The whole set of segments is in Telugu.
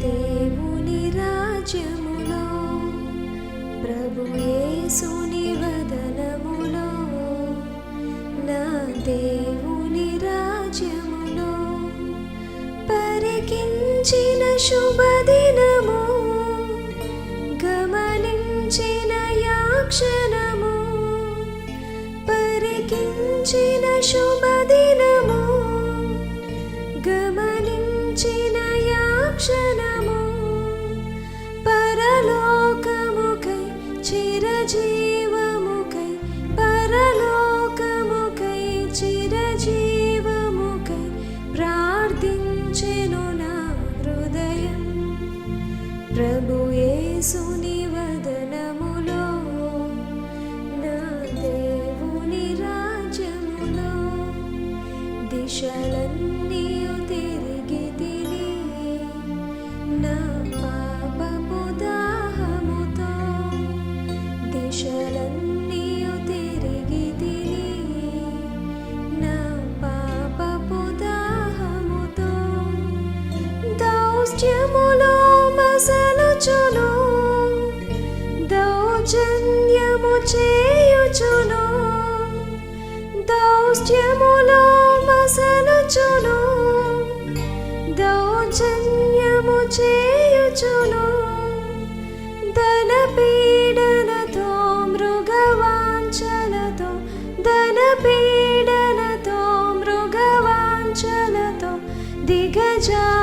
దేవుని రాజ్యములో ప్రభు యేసుని వదనములో నా దేవుని రాజ్యములో పరికించిన శుభదినము గమనించిన యాక్షణము పరికించిన శుభ ప్రభు চাই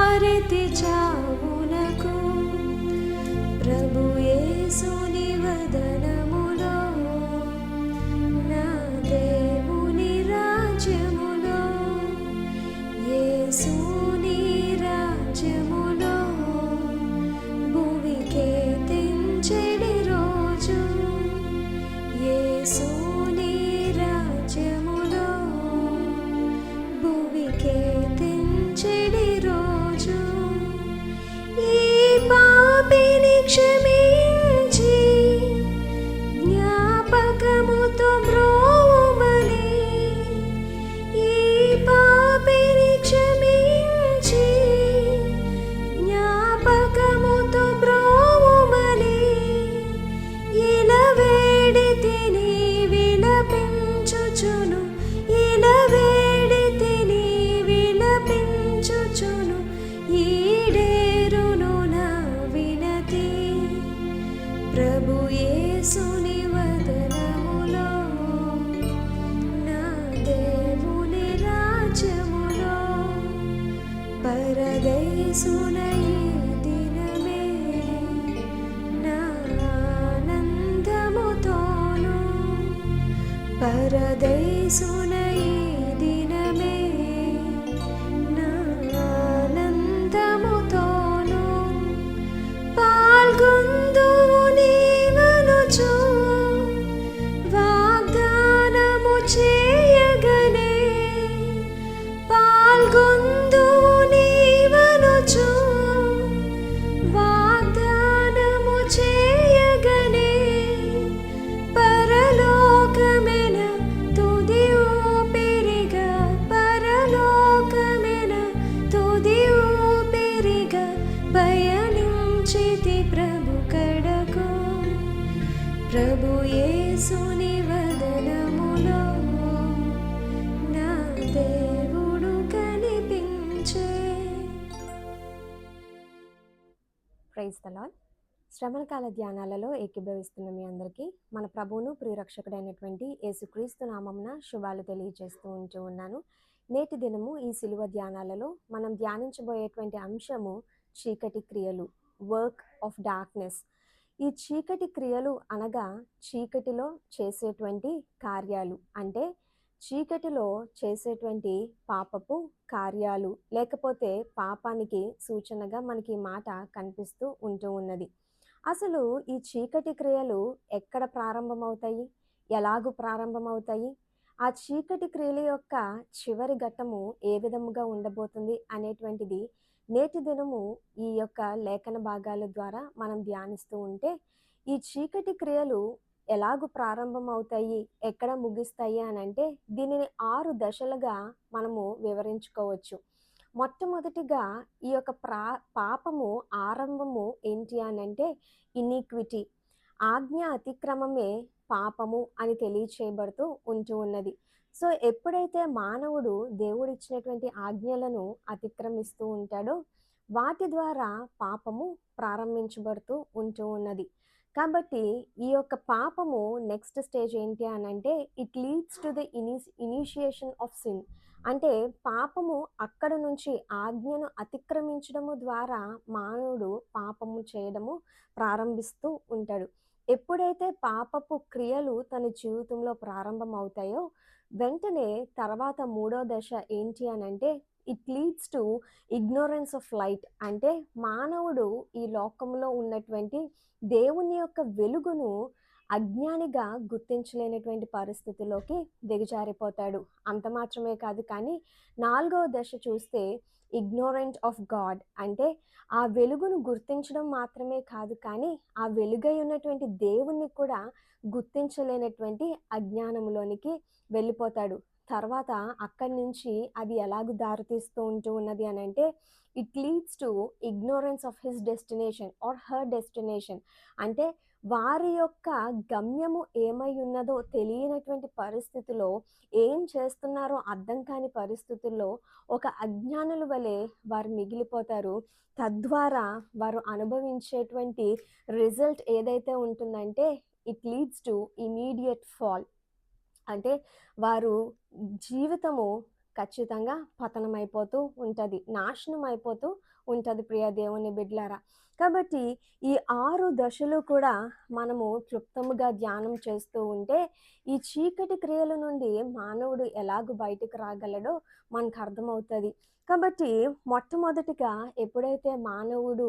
అందరికీ మన ప్రభువును ప్రియరక్షకుడైనటువంటి యేసుక్రీస్తు నామమున శుభాలు తెలియజేస్తూ ఉంటూ ఉన్నాను. నేటి దినము ఈ సిలువ ధ్యానాలలో మనం ధ్యానించబోయేటువంటి అంశము చీకటి క్రియలు వర్క్ ఆఫ్ డార్క్నెస్. ఈ చీకటి క్రియలు అనగా చీకటిలో చేసేటువంటి కార్యాలు అంటే చీకటిలో చేసేటువంటి పాపపు కార్యాలు లేకపోతే పాపానికి సూచనగా మనకి ఈ మాట కనిపిస్తూ ఉంటూ ఉన్నది. అసలు ఈ చీకటి క్రియలు ఎక్కడ ప్రారంభమవుతాయి? ఎలాగు ప్రారంభమవుతాయి? ఆ చీకటి క్రియల యొక్క చివరి ఘట్టము ఏ విధముగా ఉండబోతుంది అనేటువంటిది నేటి దినము ఈ యొక్క లేఖన భాగాల ద్వారా మనం ధ్యానిస్తూ ఉంటే ఈ చీకటి క్రియలు ఎలాగు ప్రారంభం అవుతాయి ఎక్కడ ముగిస్తాయి అని అంటే దీనిని ఆరు దశలుగా మనము వివరించుకోవచ్చు. మొట్టమొదటిగా ఈ యొక్క ప్రా పాపము ఆరంభము ఏంటి అని అంటే ఇనీక్విటీ ఆజ్ఞ అతిక్రమమే పాపము అని తెలియచేయబడుతూ ఉంటూ ఉన్నది. సో ఎప్పుడైతే మానవుడు దేవుడిచ్చినటువంటి ఆజ్ఞలను అతిక్రమిస్తూ ఉంటాడో వాటి ద్వారా పాపము ప్రారంభించబడుతూ ఉంటూ ఉన్నది. కాబట్టి ఈ యొక్క పాపము నెక్స్ట్ స్టేజ్ ఏంటి అని అంటే it leads to the ini initiation of sin అంటే పాపము అక్కడ నుంచి ఆజ్ఞను అతిక్రమించడము ద్వారా మానవుడు పాపము చేయడము ప్రారంభిస్తూ ఉంటాడు. ఎప్పుడైతే పాపపు క్రియలు తన జీవితంలో ప్రారంభం అవుతాయో వెంటనే తర్వాత మూడో దశ ఏంటి అని అంటే it leads to ignorance of light అంటే మానవుడు ఈ లోకంలో ఉన్నటువంటి దేవుని యొక్క వెలుగును అజ్ఞానిగా గుర్తించలేనటువంటి పరిస్థితిలోకి దిగజారిపోతాడు. అంత మాత్రమే కాదు కానీ నాలుగవ దశ చూస్తే ఇగ్నోరెంట్ ఆఫ్ గాడ్ అంటే ఆ వెలుగును గుర్తించడం మాత్రమే కాదు కానీ ఆ వెలుగై ఉన్నటువంటి దేవుణ్ణి కూడా గుర్తించలేనటువంటి అజ్ఞానంలోనికి వెళ్ళిపోతాడు. తర్వాత అక్కడి నుంచి అది ఎలాగ దారితీస్తూ ఉంటూ ఉన్నది అని అంటే it leads to ignorance of his destination or her destination అంటే వారి యొక్క గమ్యము ఏమై ఉన్నదో తెలియనటువంటి పరిస్థితిలో ఏం చేస్తున్నారో అర్థం కాని పరిస్థితుల్లో ఒక అజ్ఞానుల వలె వారు మిగిలిపోతారు. తద్వారా వారు అనుభవించేటువంటి రిజల్ట్ ఏదైతే ఉంటుందంటే it leads to immediate fall అంటే వారు జీవితము ఖచ్చితంగా పతనమైపోతూ ఉంటుంది నాశనం అయిపోతూ ఉంటుంది ప్రియ దేవుని బిడ్లారా. కాబట్టి ఈ ఆరు దశలు కూడా మనము క్లుప్తముగా ధ్యానం చేస్తూ ఉంటే ఈ చీకటి క్రియల నుండి మానవుడు ఎలాగ బయటకు రాగలడో మనకు అర్థమవుతుంది. కాబట్టి మొట్టమొదటిగా ఎప్పుడైతే మానవుడు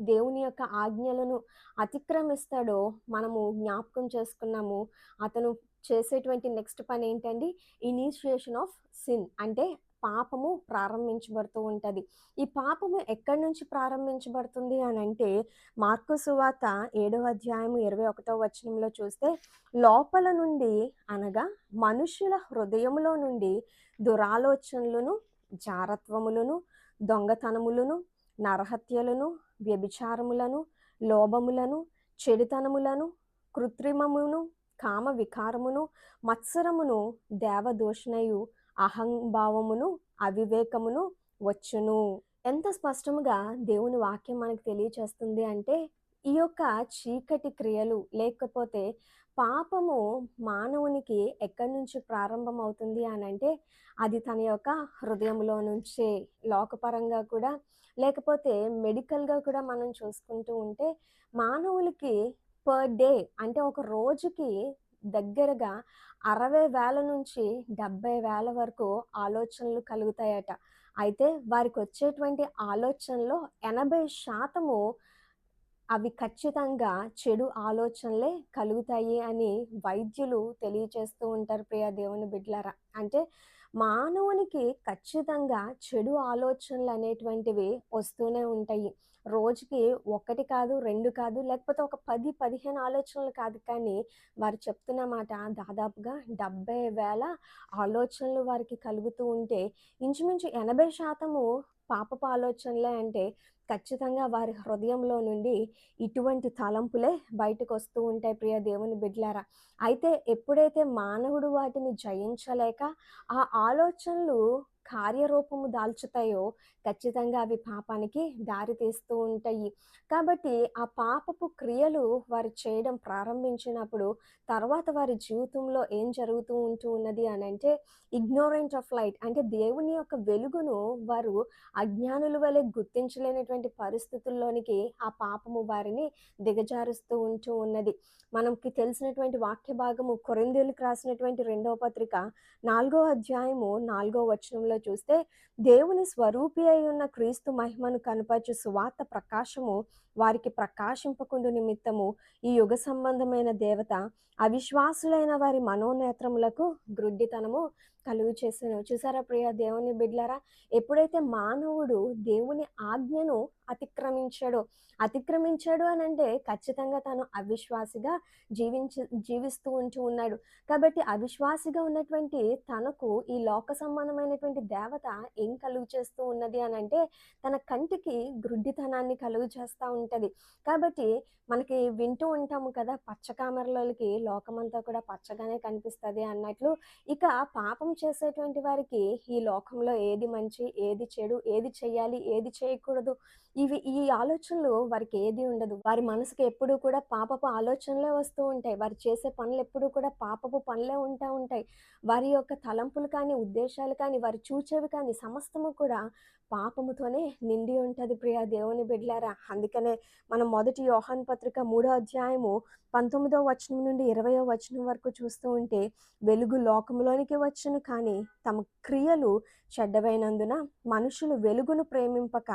దేవుని యొక్క ఆజ్ఞలను అతిక్రమిస్తాడో మనము జ్ఞాపకం చేసుకున్నాము. అతను చేసేటువంటి నెక్స్ట్ పని ఏంటండి? ఇనిషియేషన్ ఆఫ్ సిన్ అంటే పాపము ప్రారంభించబడుతూ ఉంటుంది. ఈ పాపము ఎక్కడి నుంచి ప్రారంభించబడుతుంది అని అంటే మార్కు సువాత ఏడవ అధ్యాయము ఇరవై ఒకటో వచనంలో చూస్తే లోపల నుండి అనగా మనుషుల హృదయములో నుండి దురాలోచనలను జారత్వములను దొంగతనములను నరహత్యలను వ్యభిచారములను లోభములను చెడుతనములను కృత్రిమమును కామ వికారమును మత్సరమును దేవదూషణయు అహంభావమును అవివేకమును వచ్చును. ఎంత స్పష్టముగా దేవుని వాక్యం మనకు తెలియచేస్తుంది అంటే ఈ యొక్క చీకటి క్రియలు లేకపోతే పాపము మానవునికి ఎక్కడి నుంచి ప్రారంభం అవుతుంది అని అంటే అది తన యొక్క హృదయంలో నుంచే లోకపరంగా కూడా లేకపోతే మెడికల్గా కూడా మనం చూసుకుంటూ ఉంటే మానవులకి పర్ డే అంటే ఒక రోజుకి దగ్గరగా అరవై వేల నుంచి డెబ్బై వేల వరకు ఆలోచనలు కలుగుతాయట. అయితే వారికి వచ్చేటువంటి ఆలోచనలో ఎనభై శాతము అవి ఖచ్చితంగా చెడు ఆలోచనలే కలుగుతాయి అని వైద్యులు తెలియచేస్తూ ఉంటారు ప్రియ దేవుని బిడ్లరా అంటే మానవునికి ఖచ్చితంగా చెడు ఆలోచనలు అనేటువంటివి వస్తూనే ఉంటాయి. రోజుకి ఒకటి కాదు రెండు కాదు లేకపోతే ఒక పది పదిహేను ఆలోచనలు కాదు. కానీ వారు చెప్తున్న మాట దాదాపుగా డెబ్బై వేల ఆలోచనలు వారికి కలుగుతూ ఉంటే ఇంచుమించు ఎనభై శాతము పాపపు ఆలోచనలే అంటే ఖచ్చితంగా వారి హృదయంలో నుండి ఇటువంటి తలంపులే బయటకు వస్తూ ఉంటాయి ప్రియ దేవుని బిడ్లారా. అయితే ఎప్పుడైతే మానవుడు వాటిని జయించలేక ఆ ఆలోచనలు కార్యరూపము దాల్చుతాయో ఖచ్చితంగా అవి పాపానికి దారి తీస్తూ ఉంటాయి. కాబట్టి ఆ పాపపు క్రియలు వారు చేయడం ప్రారంభించినప్పుడు తర్వాత వారి జీవితంలో ఏం జరుగుతూ ఉంటూ ఉన్నది అని అంటే ఇగ్నోరెంట్ ఆఫ్ లైట్ అంటే దేవుని యొక్క వెలుగును వారు అజ్ఞానుల వలె గుర్తించలేనటువంటి పరిస్థితుల్లోనికి ఆ పాపము వారిని దిగజారుస్తూ ఉంటూ ఉన్నది. మనకి తెలిసినటువంటి వాక్య భాగము కొరిందేలకు రాసినటువంటి రెండవ పత్రిక నాలుగో అధ్యాయము నాలుగో వచనంలో చూస్తే దేవుని స్వరూపి అయి ఉన్న క్రీస్తు మహిమను కనపరచు సువార్త ప్రకాశము వారికి ప్రకాశింపకుండు నిమిత్తము ఈ యుగ సంబంధమైన దేవత అవిశ్వాసులైన వారి మనోనేత్రములకు గ్రుడ్డితనము కలుగు చేసాను చూసారా ప్రియ? దేవుని బిడ్లరా ఎప్పుడైతే మానవుడు దేవుని ఆజ్ఞను అతిక్రమించాడో అతిక్రమించాడు అని అంటే ఖచ్చితంగా తను అవిశ్వాసిగా జీవించ జీవిస్తూ ఉంటూ ఉన్నాడు. కాబట్టి అవిశ్వాసిగా ఉన్నటువంటి తనకు ఈ లోక సంబంధమైనటువంటి దేవత ఏం కలుగు చేస్తూ ఉన్నది అని అంటే తన కంటికి గ్రుడ్డితనాన్ని కలుగు చేస్తూ ఉంటుంది. కాబట్టి మనకి వింటూ ఉంటాము కదా పచ్చకామరలోకి లోకమంతా కూడా పచ్చగానే కనిపిస్తుంది అన్నట్లు ఇక పాపం చేసేటువంటి వారికి ఈ లోకంలో ఏది మంచి ఏది చెడు ఏది చేయాలి ఏది చేయకూడదు ఇవి ఈ ఆలోచనలు వారికి ఏది ఉండదు. వారి మనసుకి ఎప్పుడూ కూడా పాపపు ఆలోచనలే వస్తూ ఉంటాయి. వారు చేసే పనులు ఎప్పుడూ కూడా పాపపు పనులే ఉంటా ఉంటాయి. వారి యొక్క తలంపులు కానీ ఉద్దేశాలు కానీ వారు చూచేవి కానీ సమస్తము కూడా పాపముతోనే నిండి ఉంటుంది ప్రియా దేవుని బిడ్లారా. అందుకనే మనం మొదటి యోహాన్ పత్రిక మూడో అధ్యాయము పంతొమ్మిదో వచనం నుండి ఇరవయో వచనం వరకు చూస్తూ ఉంటే వెలుగు లోకంలోనికి వచ్చును కానీ తమ క్రియలు చెడ్డవైనందున మనుషులు వెలుగును ప్రేమింపక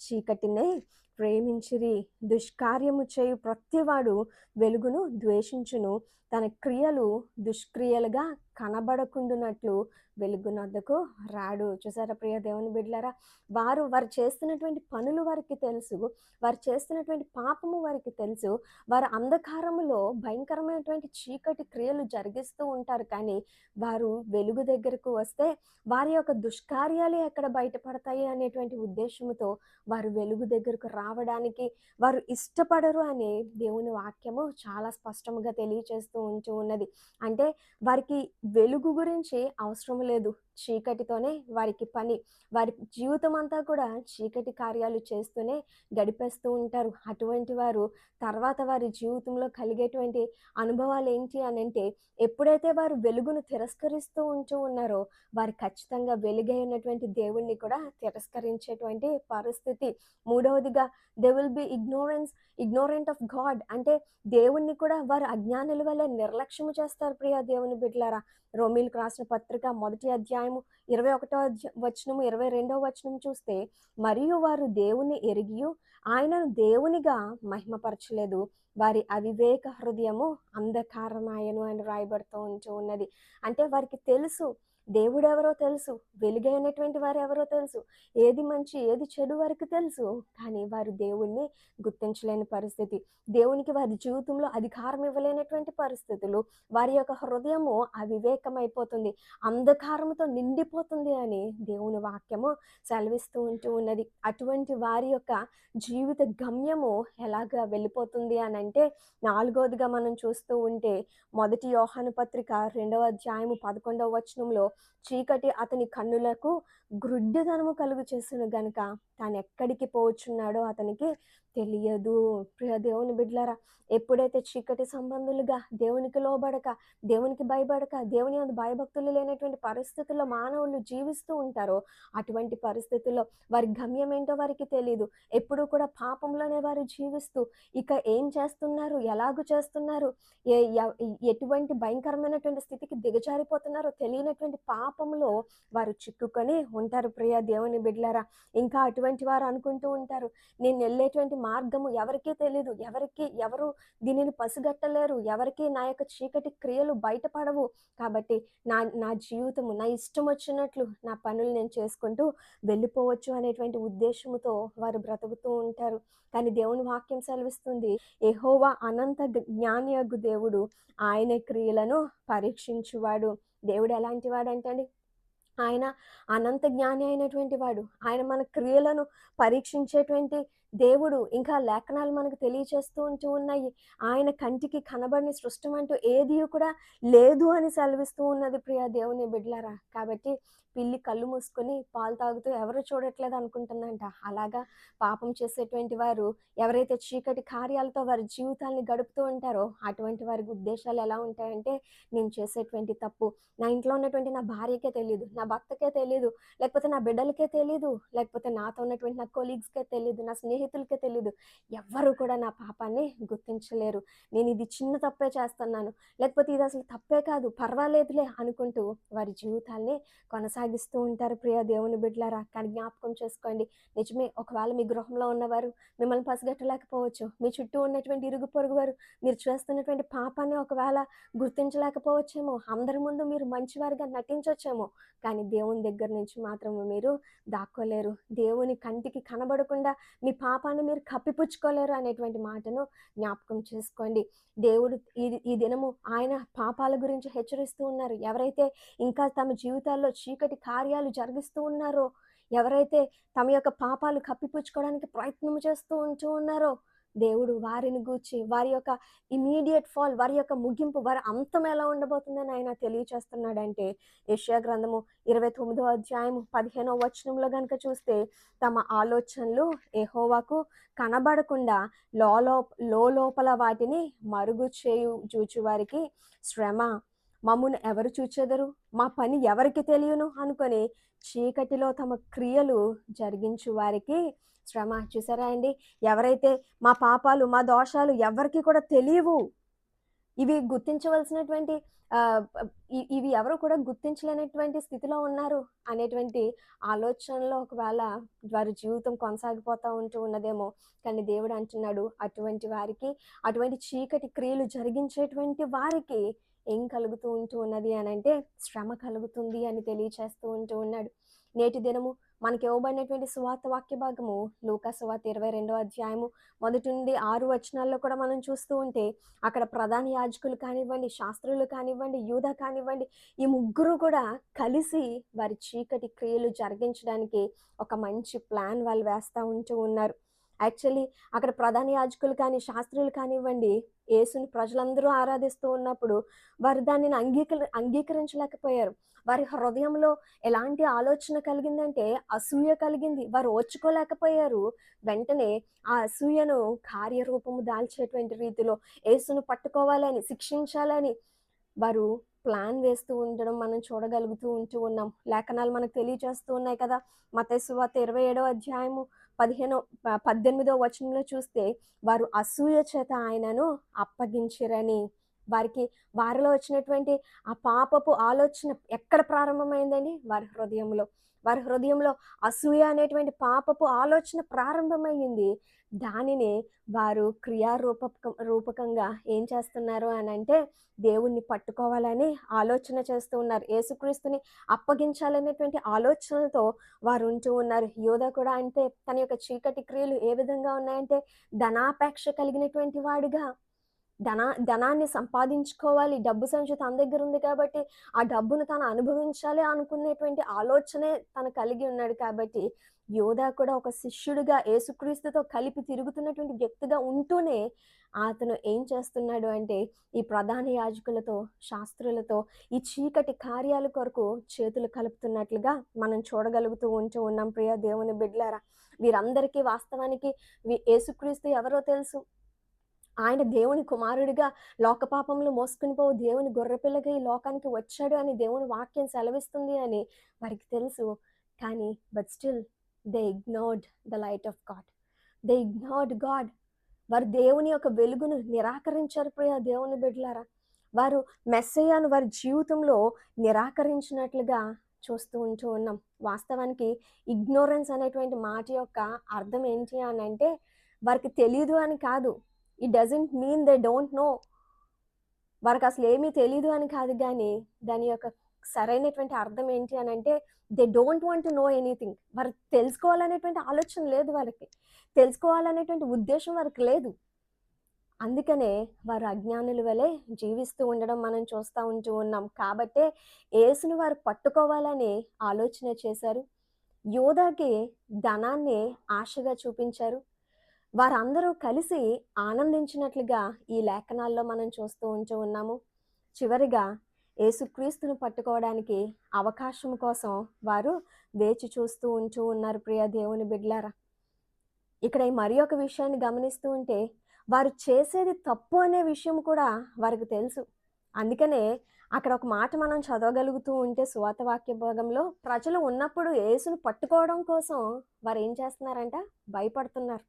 చీకటినే ప్రేమించిరి. దుష్కార్యము చేయు ప్రతివాడు వెలుగును ద్వేషించును. తన క్రియలు దుష్క్రియలుగా కనబడకుండునట్లు వెలుగునద్దకు రాడు. చూసారా ప్రియ దేవుని బిడ్లారా వారు వారు చేస్తున్నటువంటి పనులు వారికి తెలుసు. వారు చేస్తున్నటువంటి పాపము వారికి తెలుసు. వారు అంధకారములో భయంకరమైనటువంటి చీకటి క్రియలు జరిగిస్తూ ఉంటారు. కానీ వారు వెలుగు దగ్గరకు వస్తే వారి యొక్క దుష్కార్యాలు ఎక్కడ బయటపడతాయి అనేటువంటి ఉద్దేశంతో వారు వెలుగు దగ్గరకు రావడానికి వారు ఇష్టపడరు అనే దేవుని వాక్యము చాలా స్పష్టంగా తెలియచేస్తూ ఉంటూ ఉన్నది. అంటే వారికి వెలుగు గురించి అవసరం లేదు. చీకటితోనే వారికి పని. వారి జీవితం అంతా కూడా చీకటి కార్యాలు చేస్తూనే గడిపేస్తూ ఉంటారు. అటువంటి వారు తర్వాత వారి జీవితంలో కలిగేటువంటి అనుభవాలు ఏంటి అని అంటే ఎప్పుడైతే వారు వెలుగును తిరస్కరిస్తూ ఉంటూ ఉన్నారో వారు ఖచ్చితంగా వెలుగై ఉన్నటువంటి దేవుణ్ణి కూడా తిరస్కరించేటువంటి పరిస్థితి. మూడవదిగా they will be ignorance ignorant of God అంటే దేవుణ్ణి కూడా వారు అజ్ఞానుల వల్ల నిర్లక్ష్యము చేస్తారు ప్రియా దేవుని బిడ్లారా రోమిల్కి రాసిన పత్రిక మొదటి అధ్యాయము ఇరవై ఒకటో వచనము ఇరవై రెండవ వచనం చూస్తే మరియు వారు దేవుని ఎరిగి ఆయనను దేవునిగా మహిమపరచలేదు. వారి అవివేక హృదయము అంధకారమాయను అని రాయబడుతూ ఉంటూ ఉన్నది. అంటే వారికి తెలుసు దేవుడు ఎవరో తెలుసు వెలుగైనటువంటి వారు ఎవరో తెలుసు ఏది మంచి ఏది చెడు వారికి తెలుసు కానీ వారు దేవుణ్ణి గుర్తించలేని పరిస్థితి. దేవునికి వారి జీవితంలో అధికారం ఇవ్వలేనటువంటి పరిస్థితులు వారి యొక్క హృదయము అవివేకమైపోతుంది అంధకారంతో నిండిపోతుంది అని దేవుని వాక్యము సెలవిస్తూ ఉంటూ ఉన్నది. అటువంటి వారి యొక్క జీవిత గమ్యము ఎలాగా వెళ్ళిపోతుంది అని అంటే నాలుగవదిగా మనం చూస్తూ ఉంటే మొదటి యోహాను పత్రిక రెండవ అధ్యాయము పదకొండవ వచనంలో చీకటి అతని కన్నులకు గ్రుడ్డితనము కలుగు చేసిన గనుక తాను ఎక్కడికి పోవచ్చున్నాడో అతనికి తెలియదు. ప్రియ దేవుని బిడ్లరా ఎప్పుడైతే చీకటి సంబంధులుగా దేవునికి లోబడక దేవునికి భయపడక దేవుని అందు భయభక్తులు లేనటువంటి పరిస్థితుల్లో మానవులు జీవిస్తూ ఉంటారో అటువంటి పరిస్థితుల్లో వారి గమ్యం ఏంటో వారికి తెలియదు ఎప్పుడూ కూడా పాపంలోనే వారు జీవిస్తూ ఇక ఏం చేస్తున్నారు? ఎలాగూ చేస్తున్నారు? ఏ ఎటువంటి భయంకరమైనటువంటి స్థితికి దిగజారిపోతున్నారో తెలియనటువంటి పాపంలో వారు చిక్కుకొని ఉంటారు. ప్రియ దేవుని బిడ్లరా ఇంకా అటువంటి వారు అనుకుంటూ ఉంటారు. నేను వెళ్ళేటువంటి మార్గము ఎవరికీ తెలియదు ఎవరికి ఎవరు దీనిని పసిగట్టలేరు. ఎవరికి నా యొక్క చీకటి క్రియలు బయటపడవు. కాబట్టి నా నా జీవితము నా ఇష్టం వచ్చినట్లు నా పనులు నేను చేసుకుంటూ వెళ్ళిపోవచ్చు అనేటువంటి ఉద్దేశముతో వారు బ్రతుకుతూ ఉంటారు. కానీ దేవుని వాక్యం సెలవిస్తుంది ఎహోవా అనంత జ్ఞానియగు దేవుడు ఆయన క్రియలను పరీక్షించువాడు. దేవుడు ఎలాంటి వాడు అంటే ఆయన అనంత జ్ఞాని అయినటువంటి వాడు. ఆయన మన క్రియలను పరీక్షించేటువంటి దేవుడు. ఇంకా లేఖనాలు మనకు తెలియచేస్తూ ఉంటూ ఉన్నాయి. ఆయన కంటికి కనబడిన సృష్టం అంటూ ఏది కూడా లేదు అని సెలవిస్తూ ఉన్నది ప్రియ దేవుని బిడ్లారా కాబట్టి పిల్లి కళ్ళు మూసుకొని పాలు తాగుతూ ఎవరు చూడట్లేదు అనుకుంటుందంట. అలాగా పాపం చేసేటువంటి వారు ఎవరైతే చీకటి కార్యాలతో వారి జీవితాల్ని గడుపుతూ ఉంటారో అటువంటి వారి ఉద్దేశాలు ఎలా ఉంటాయంటే నేను చేసేటువంటి తప్పు నా ఇంట్లో ఉన్నటువంటి నా భార్యకే తెలియదు నా భర్తకే తెలియదు లేకపోతే నా బిడ్డలకే తెలియదు లేకపోతే నాతో ఉన్నటువంటి నా కొలీగ్స్కే తెలియదు నా స్నేహితులకే తెలియదు ఎవ్వరు కూడా నా పాపాన్ని గుర్తించలేరు. నేను ఇది చిన్న తప్పే చేస్తున్నాను లేకపోతే ఇది అసలు తప్పే కాదు పర్వాలేదులే అనుకుంటూ వారి జీవితాల్ని కొనసాగిస్తూ ఉంటారు. ప్రియ దేవుని బిడ్డలారా కానీ జ్ఞాపకం చేసుకోండి. నిజమే ఒకవేళ మీ గృహంలో ఉన్నవారు మిమ్మల్ని పసిగట్టలేకపోవచ్చు. మీ చుట్టూ ఉన్నటువంటి ఇరుగు పొరుగు వారు మీరు చేస్తున్నటువంటి పాపాన్ని ఒకవేళ గుర్తించలేకపోవచ్చేమో అందరి ముందు మీరు మంచివారిగా నటించవచ్చేమో కానీ దేవుని దగ్గర నుంచి మాత్రం మీరు దాక్కోలేరు. దేవుని కంటికి కనబడకుండా మీ పాపాన్ని మీరు కప్పిపుచ్చుకోలేరు అనేటువంటి మాటను జ్ఞాపకం చేసుకోండి. దేవుడు ఈ ఈ దినము ఆయన పాపాల గురించి హెచ్చరిస్తూ ఉన్నారు. ఎవరైతే ఇంకా తమ జీవితాల్లో చీకటి కార్యాలు జరిగిస్తూ ఉన్నారో ఎవరైతే తమ యొక్క పాపాలు కప్పిపుచ్చుకోవడానికి ప్రయత్నం చేస్తూ ఉంటూ ఉన్నారో దేవుడు వారిని గూర్చి వారి యొక్క ఇమీడియట్ ఫాల్ వారి యొక్క ముగింపు వారి అంతం ఎలా ఉండబోతుందని ఆయన తెలియచేస్తున్నాడంటే యష్యా గ్రంథము ఇరవై తొమ్మిదో అధ్యాయం పదిహేనో వచనంలో కనుక చూస్తే తమ ఆలోచనలు ఎహోవాకు కనబడకుండా లోలో లోపల వాటిని మరుగు చేయు చూచు వారికి శ్రమ మమ్మను ఎవరు చూచెదరు? మా పని ఎవరికి తెలియను? అనుకొని చీకటిలో తమ క్రియలు జరిగించు వారికి శ్రమ. చూసారా అండి? ఎవరైతే మా పాపాలు మా దోషాలు ఎవరికి కూడా తెలియవు. ఇవి గుర్తించవలసినటువంటి ఇవి ఎవరు కూడా గుర్తించలేనటువంటి స్థితిలో ఉన్నారు అనేటువంటి ఆలోచనలో ఒకవేళ వారి జీవితం కొనసాగిపోతూ ఉంటూ ఉన్నదేమో. కానీ దేవుడు అంటున్నాడు అటువంటి వారికి అటువంటి చీకటి క్రియలు జరిగించేటువంటి వారికి ఏం కలుగుతూ ఉంటూ ఉన్నది అని అంటే శ్రమ కలుగుతుంది అని తెలియచేస్తూ ఉంటూ ఉన్నాడు. నేటి దినము మనకి ఇవ్వబడినటువంటి సువార్త వాక్య భాగము లూకా సువార్త ఇరవై రెండో అధ్యాయము మొదటి నుండి ఆరు వచనాల్లో కూడా మనం చూస్తూ ఉంటే అక్కడ ప్రధాన యాజకులు కానివ్వండి శాస్త్రులు కానివ్వండి యూద కానివ్వండి ఈ ముగ్గురు కూడా కలిసి వారి చీకటి క్రియలు జరిగించడానికి ఒక మంచి ప్లాన్ వాళ్ళు వేస్తూ ఉంటూ ఉన్నారు. యాక్చువల్లీ అక్కడ ప్రధాన యాజకులు కానీ శాస్త్రులు కానివ్వండి యేసుని ప్రజలందరూ ఆరాధిస్తూ ఉన్నప్పుడు వారు దానిని అంగీకరి అంగీకరించలేకపోయారు. వారి హృదయంలో ఎలాంటి ఆలోచన కలిగిందంటే అసూయ కలిగింది. వారు ఓర్చుకోలేకపోయారు. వెంటనే ఆ అసూయను కార్యరూపము దాల్చేటువంటి రీతిలో యేసును పట్టుకోవాలని శిక్షించాలని వారు ప్లాన్ వేస్తూ ఉండడం మనం చూడగలుగుతూ ఉంటూ ఉన్నాం. లేఖనాలు మనకు తెలియజేస్తూ ఉన్నాయి కదా. మతేసువాత ఇరవై ఏడో అధ్యాయము పదిహేనో పద్దెనిమిదో వచనంలో చూస్తే వారు అసూయ చేత ఆయనను అప్పగించిరని. వారికి వారిలో వచ్చినటువంటి ఆ పాపపు ఆలోచన ఎక్కడ ప్రారంభమైందండి? వారి హృదయంలో. వారి హృదయంలో అసూయ అనేటువంటి పాపపు ఆలోచన ప్రారంభమైంది. దానిని వారు క్రియారూపక రూపకంగా ఏం చేస్తున్నారు అని అంటే దేవుణ్ణి పట్టుకోవాలని ఆలోచన చేస్తూ ఉన్నారు. యేసుక్రీస్తుని అప్పగించాలనేటువంటి ఆలోచనలతో వారు ఉంటూ ఉన్నారు. యోధ కూడా అంటే తన యొక్క చీకటి క్రియలు ఏ విధంగా ఉన్నాయంటే ధనాపేక్ష కలిగినటువంటి వాడుగా ధన ధనాన్ని సంపాదించుకోవాలి డబ్బు సంచి తన దగ్గర ఉంది కాబట్టి ఆ డబ్బును తను అనుభవించాలి అనుకునేటువంటి ఆలోచనే తను కలిగి ఉన్నాడు కాబట్టి యోధా కూడా ఒక శిష్యుడిగా యేసుక్రీస్తుతో కలిపి తిరుగుతున్నటువంటి వ్యక్తిగా ఉంటూనే అతను ఏం చేస్తున్నాడు అంటే ఈ ప్రధాన యాజకులతో శాస్త్రులతో ఈ చీకటి కార్యాల కొరకు చేతులు కలుపుతున్నట్లుగా మనం చూడగలుగుతూ ఉంటూ ఉన్నాం. ప్రియ దేవుని బిడ్లారా వీరందరికీ వాస్తవానికి ఏసుక్రీస్తు యేసుక్రీస్తు ఎవరో తెలుసు. ఆయన దేవుని కుమారుడిగా లోకపాపంలో మోసుకుని పోవు దేవుని గొర్రెపిల్లగా ఈ లోకానికి వచ్చాడు అని దేవుని వాక్యం సెలవిస్తుంది అని వారికి తెలుసు. కానీ but still they ignored the light of God they ignored God వారు దేవుని యొక్క వెలుగును నిరాకరించారు ప్రియా దేవుని బిడ్డలారా. వారు మెస్సయ్యను వారి జీవితంలో నిరాకరించినట్లుగా చూస్తూ ఉంటూ ఉన్నాం. వాస్తవానికి ఇగ్నోరెన్స్ అనేటువంటి మాట యొక్క అర్థం ఏంటి అని అంటే వారికి తెలియదు అని కాదు. It doesn't mean they don't know వారికి అసలు ఏమీ తెలియదు అని కాదు కానీ దాని యొక్క సరైనటువంటి అర్థం ఏంటి అని అంటే they don't want to know anything వారు తెలుసుకోవాలనేటువంటి ఆలోచన లేదు వారికి. తెలుసుకోవాలనేటువంటి ఉద్దేశం వారికి లేదు. అందుకనే వారు అజ్ఞానుల వలె జీవిస్తూ ఉండడం మనం చూస్తూ ఉంటూ ఉన్నాం. కాబట్టే యేసును వారు పట్టుకోవాలని ఆలోచన చేశారు. యోధాకి ధనాన్ని ఆశగా చూపించారు. వారందరూ కలిసి ఆనందించినట్లుగా ఈ లేఖనాల్లో మనం చూస్తూ ఉంటూ ఉన్నాము. చివరిగా యేసుక్రీస్తును పట్టుకోవడానికి అవకాశం కోసం వారు వేచి చూస్తూ ఉంటూ ఉన్నారు ప్రియ దేవుని బిడ్లారా. ఇక్కడ ఈ మరి ఒక విషయాన్ని గమనిస్తూ ఉంటే వారు చేసేది తప్పు అనే విషయం కూడా వారికి తెలుసు. అందుకనే అక్కడ ఒక మాట మనం చదవగలుగుతూ ఉంటే సువాత వాక్య భాగంలో ప్రజలు ఉన్నప్పుడు యేసును పట్టుకోవడం కోసం వారు ఏం చేస్తున్నారంట? భయపడుతున్నారు.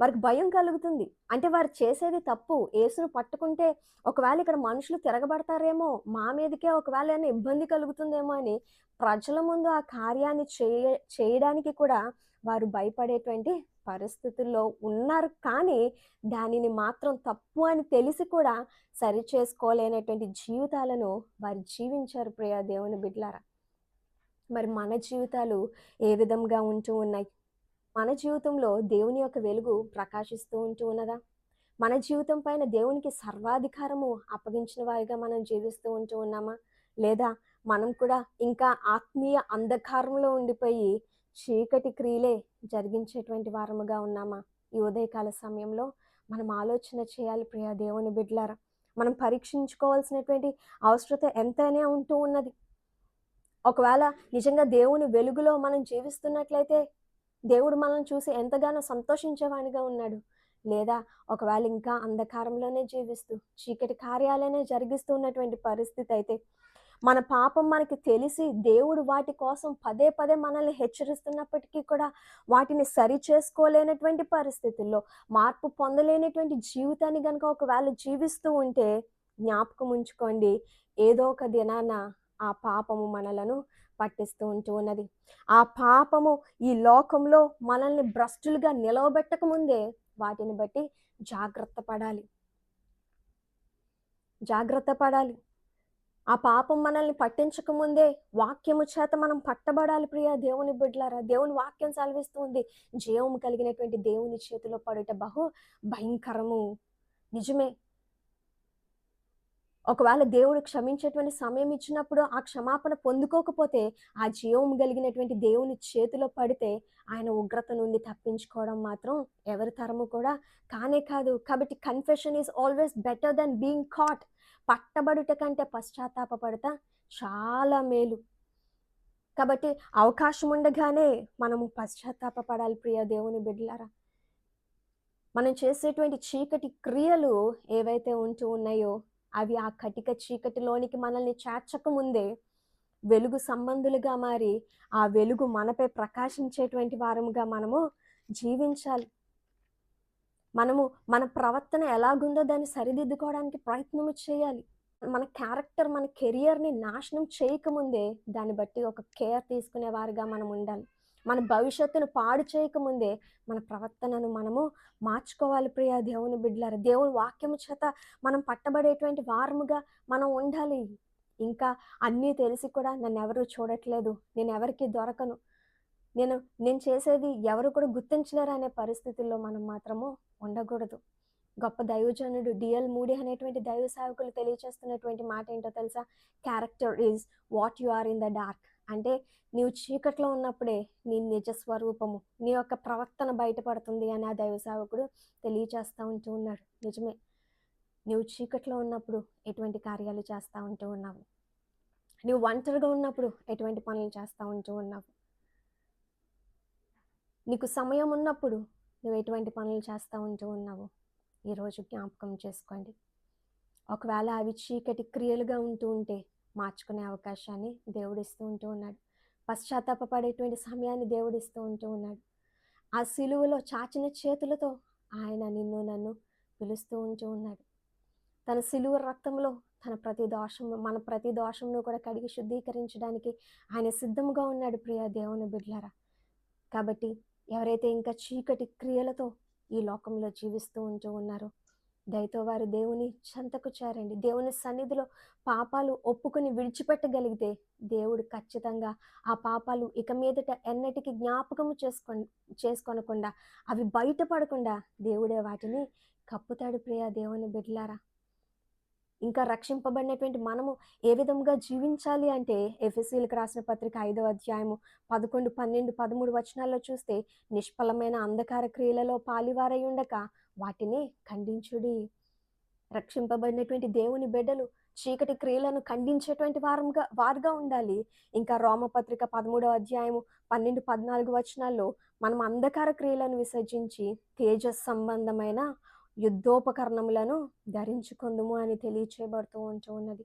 వారికి భయం కలుగుతుంది. అంటే వారు చేసేది తప్పు. యేసును పట్టుకుంటే ఒకవేళ ఇక్కడ మనుషులు తిరగబడతారేమో మా మీదకే ఒకవేళ ఏమైనా ఇబ్బంది కలుగుతుందేమో అని ప్రజల ముందు ఆ కార్యాన్ని చేయ చేయడానికి కూడా వారు భయపడేటువంటి పరిస్థితుల్లో ఉన్నారు. కానీ దానిని మాత్రం తప్పు అని తెలిసి కూడా సరి చేసుకోలేనటువంటి జీవితాలను వారు జీవించారు ప్రియా దేవుని బిడ్లారా మరి మన జీవితాలు ఏ విధంగా ఉంటూ ఉన్నాయి? మన జీవితంలో దేవుని యొక్క వెలుగు ప్రకాశిస్తూ ఉంటూ ఉన్నదా? మన జీవితం పైన దేవునికి సర్వాధికారము అప్పగించిన వారిగా మనం జీవిస్తూ ఉంటూ ఉన్నామా? లేదా మనం కూడా ఇంకా ఆత్మీయ అంధకారంలో ఉండిపోయి చీకటి క్రియలే జరిగించేటువంటి వారముగా ఉన్నామా? ఈ ఉదయకాల సమయంలో మనం ఆలోచన చేయాలి ప్రియ దేవుని బిడ్లారా మనం పరీక్షించుకోవాల్సినటువంటి అవసరత ఎంతైనా ఉంటూ ఉన్నది. ఒకవేళ నిజంగా దేవుని వెలుగులో మనం జీవిస్తున్నట్లయితే దేవుడు మనల్ని చూసి ఎంతగానో సంతోషించేవాడిగా ఉన్నాడు. లేదా ఒకవేళ ఇంకా అంధకారంలోనే జీవిస్తూ చీకటి కార్యాలనే జరిగిస్తూ ఉన్నటువంటి పరిస్థితి అయితే మన పాపం మనకి తెలిసి దేవుడు వాటి కోసం పదే పదే మనల్ని హెచ్చరిస్తున్నప్పటికీ కూడా వాటిని సరి చేసుకోలేనటువంటి పరిస్థితుల్లో మార్పు పొందలేనటువంటి జీవితాన్ని కనుక ఒకవేళ జీవిస్తూ ఉంటే జ్ఞాపకం ఉంచుకోండి. ఏదో ఒక దినాన ఆ పాపము మనలను పట్టిస్తూ ఉంటూ ఉన్నది. ఆ పాపము ఈ లోకంలో మనల్ని భ్రష్టులుగా నిలవబెట్టక ముందే వాటిని బట్టి జాగ్రత్త పడాలి. జాగ్రత్త పడాలి. ఆ పాపం మనల్ని పట్టించక ముందే వాక్యము చేత మనం పట్టబడాలి ప్రియ దేవుని బిడ్డలారా. దేవుని వాక్యం సెలవిస్తుంది జీవము కలిగినటువంటి దేవుని చేతిలో పడుట బహు భయంకరము. నిజమే. ఒకవేళ దేవుడు క్షమించేటువంటి సమయం ఇచ్చినప్పుడు ఆ క్షమాపణ పొందుకోకపోతే ఆ జీవం కలిగినటువంటి దేవుని చేతిలో పడితే ఆయన ఉగ్రత నుండి తప్పించుకోవడం మాత్రం ఎవరి తరము కూడా కానే కాదు. కాబట్టి confession is always better than being caught పట్టబడుట కంటే పశ్చాత్తాపడతా చాలా మేలు. కాబట్టి అవకాశం ఉండగానే మనము పశ్చాత్తాపడాలి ప్రియ దేవుని బిడ్డలారా. మనం చేసేటువంటి చీకటి క్రియలు ఏవైతే ఉంటూ ఉన్నాయో అవి ఆ కటిక చీకటిలోనికి మనల్ని చేర్చక ముందే వెలుగు సంబంధులుగా మారి ఆ వెలుగు మనపై ప్రకాశించేటువంటి వారముగా మనము జీవించాలి. మనము మన ప్రవర్తన ఎలాగుందో దాన్ని సరిదిద్దుకోవడానికి ప్రయత్నము చేయాలి. మన క్యారెక్టర్ మన కెరియర్ని నాశనం చేయకముందే దాన్ని బట్టి ఒక కేర్ తీసుకునే వారుగా మనం ఉండాలి. మన భవిష్యత్తును పాడు చేయకముందే మన ప్రవర్తనను మనము మార్చుకోవాలి ప్రియ దేవుని బిడ్డలారు. దేవుని వాక్యము చేత మనం పట్టబడేటువంటి వారముగా మనం ఉండాలి. ఇంకా అన్నీ తెలిసి కూడా నన్ను ఎవరు చూడట్లేదు. నేను ఎవరికి దొరకను. నేను నేను చేసేది ఎవరు కూడా గుర్తించలేరు అనే పరిస్థితుల్లో మనం మాత్రము ఉండకూడదు. గొప్ప దైవజనుడు డిఎల్ మూడి అనేటువంటి దైవ సేవకులు తెలియచేస్తున్నటువంటి మాట ఏంటో తెలుసా? Character is what you are in the dark అంటే నీవు చీకట్లో ఉన్నప్పుడే నీ నిజ స్వరూపము నీ యొక్క ప్రవర్తన బయటపడుతుంది అని ఆ దైవ సేవకుడు తెలియచేస్తూ ఉంటూ ఉన్నాడు. నిజమే. నువ్వు చీకట్లో ఉన్నప్పుడు ఎటువంటి కార్యాలు చేస్తూ ఉంటూ ఉన్నావు? నువ్వు ఒంటరిగా ఉన్నప్పుడు ఎటువంటి పనులు చేస్తూ ఉంటూ ఉన్నావు? నీకు సమయం ఉన్నప్పుడు నువ్వు ఎటువంటి పనులు చేస్తూ ఉంటూ ఉన్నావు? ఈరోజు జ్ఞాపకం చేసుకోండి. ఒకవేళ అవి చీకటి క్రియలుగా ఉంటూ ఉంటే మార్చుకునే అవకాశాన్ని దేవుడు ఇస్తూ ఉంటూ ఉన్నాడు. పశ్చాత్తాపడేటువంటి సమయాన్ని దేవుడు ఇస్తూ ఉంటూ ఉన్నాడు. ఆ సిలువలో చాచిన చేతులతో ఆయన నిన్ను నన్ను పిలుస్తూ ఉంటూ ఉన్నాడు. తన సిలువ రక్తంలో తన ప్రతి దోషము మన ప్రతి దోషమును కూడా కడిగి శుద్ధీకరించడానికి ఆయన సిద్ధంగా ఉన్నాడు ప్రియ దేవుని బిడ్లారా. కాబట్టి ఎవరైతే ఇంకా చీకటి క్రియలతో ఈ లోకంలో జీవిస్తూ ఉంటూ ఉన్నారో దయతో వారు దేవుని చెంతకు చేరండి. దేవుని సన్నిధిలో పాపాలు ఒప్పుకొని విడిచిపెట్టగలిగితే దేవుడు ఖచ్చితంగా ఆ పాపాలు ఇక మీదట ఎన్నటికి జ్ఞాపకము చేసుకో చేసుకొనకుండా అవి బయటపడకుండా దేవుడే వాటిని కప్పుతాడు ప్రియ దేవుని బిడ్లారా ఇంకా రక్షింపబడినటువంటి మనము ఏ విధంగా జీవించాలి అంటే ఎఫ్ఎస్సీలకు రాసిన పత్రిక ఐదో అధ్యాయము పదకొండు పన్నెండు పదమూడు వచనాల్లో చూస్తే నిష్ఫలమైన అంధకార క్రియలలో పాలివారై ఉండక వాటిని ఖండించుడి. రక్షింపబడినటువంటి దేవుని బిడ్డలు చీకటి క్రియలను ఖండించేటువంటి వారంగా వారుగా ఉండాలి. ఇంకా రోమపత్రిక పదమూడవ అధ్యాయము పన్నెండు పద్నాలుగు వచనాల్లో మనం అంధకార క్రియలను విసర్జించి తేజస్ సంబంధమైన యుద్ధోపకరణములను ధరించుకుందుము అని తెలియచేయబడుతూ ఉంటూ ఉన్నది.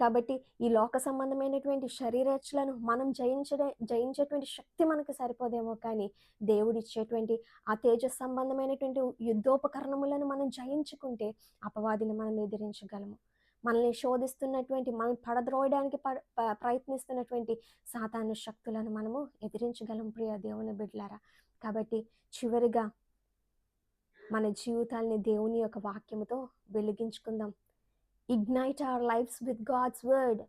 కాబట్టి ఈ లోక సంబంధమైనటువంటి శరీరచలను మనం జయించడే జయించేటువంటి శక్తి మనకు సరిపోదేమో కానీ దేవుడు ఇచ్చేటువంటి ఆ తేజ సంబంధమైనటువంటి యుద్ధోపకరణములను మనం జయించుకుంటే అపవాదిని మనం ఎదిరించగలము. మనల్ని శోధిస్తున్నటువంటి మనం పడద్రోయడానికి ప- ప్రయత్నిస్తున్నటువంటి సాతాను శక్తులను మనము ఎదిరించగలం ప్రియ దేవుని బిడ్లారా కాబట్టి చివరిగా మన జీవితాల్ని దేవుని యొక్క వాక్యముతో వెలిగించుకుందాం. Ignite our lifes with God's word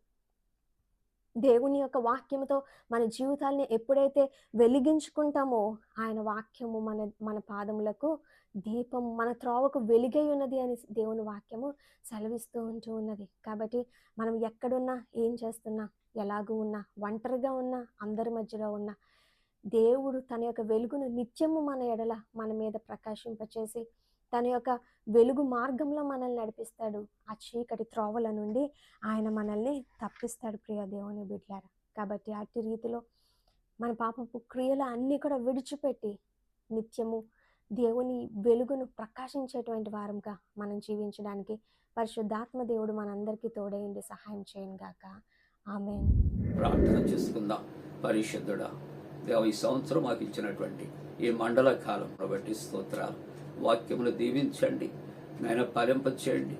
దేవుని యొక్క వాక్యముతో మన జీవితాల్ని ఎప్పుడైతే వెలిగించుకుంటామో ఆయన వాక్యము మన మన పాదములకు దీపం మన త్రోవకు వెలుగై ఉన్నది అని దేవుని వాక్యము సెలవిస్తూ ఉంటూ ఉన్నది. కాబట్టి మనం ఎక్కడున్నా ఏం చేస్తున్నా ఎలాగూ ఉన్నా ఒంటరిగా ఉన్నా అందరి మధ్యలో ఉన్నా దేవుడు తన యొక్క వెలుగును నిత్యము మన ఎడల మన మీద ప్రకాశింపచేసి తన యొక్క వెలుగు మార్గంలో మనల్ని నడిపిస్తాడు. ఆ చీకటి త్రోవల నుండి ఆయన మనల్ని తప్పిస్తాడు ప్రియ దేవుని బిడ్డారా కాబట్టి అట్టి రీతిలో మన పాపపు క్రియలు అన్నీ కూడా విడిచిపెట్టి నిత్యము దేవుని వెలుగును ప్రకాశించేటువంటి వారంగా మనం జీవించడానికి పరిశుద్ధాత్మ దేవుడు మనందరికీ తోడైండి సహాయం చేయను గాక. ఆమె ప్రార్థన చేసుకుందాం. పరిశుద్ధుడా దేవ ఈ సంవత్సరం మాకు ఇచ్చినటువంటి ఈ మండల కాలం బట్టి స్తోత్రాలు. వాక్యములు దీవించండి. నాయన పరింపచేయండి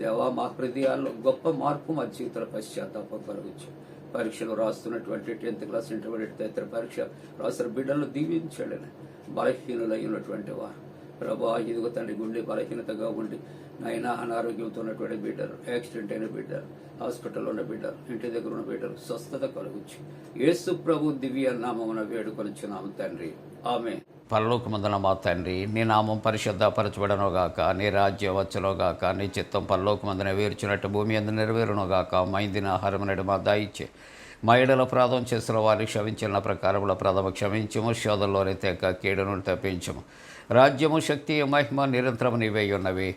దేవా మా హృదయాల్లో గొప్ప మార్పు మా జీవితాల పశ్చాత్తాపం కలుగుచ్చు పరీక్షలు రాస్తున్నటువంటి టెన్త్ క్లాస్ ఇంటర్మీడియట్ తదితర పరీక్ష రాస్తున్న బిడ్డలను దీవించండి బలహీనులైనటువంటి వారు. ప్రభా ఇదిగో తండ్రి గుండె బలహీనతగా ఉండి నాయన అనారోగ్యంతో ఉన్నటువంటి బిడ్డలు యాక్సిడెంట్ అయిన బిడ్డలు హాస్పిటల్లో ఉన్న బిడ్డలు ఇంటి దగ్గర ఉన్న బిడ్డలు స్వస్థత కలుగుచ్చు యేసు ప్రభు దివ్య నామమున వేడుకొనిచున్నాము తండ్రి. ఆమె పరలోకమందున మా తండ్రి నీ నామం పరిశుద్ధపరచబడను గాక నీ రాజ్యం వచ్చును గాక నీ చిత్తం పరలోకమందున వేర్చినట్టు భూమి అందు నెరవేరును గాక మైందిన ఆహారం మా దాయిచ్చే. మా ఏడల ప్రాధం చేసిన వారిని క్షమించిన ప్రకారముల ప్రథమ క్షమించము శోధంలోని తెక్క కీడును తప్పించము. రాజ్యము శక్తి మహిమ నిరంతరం నీవై ఉన్నవి.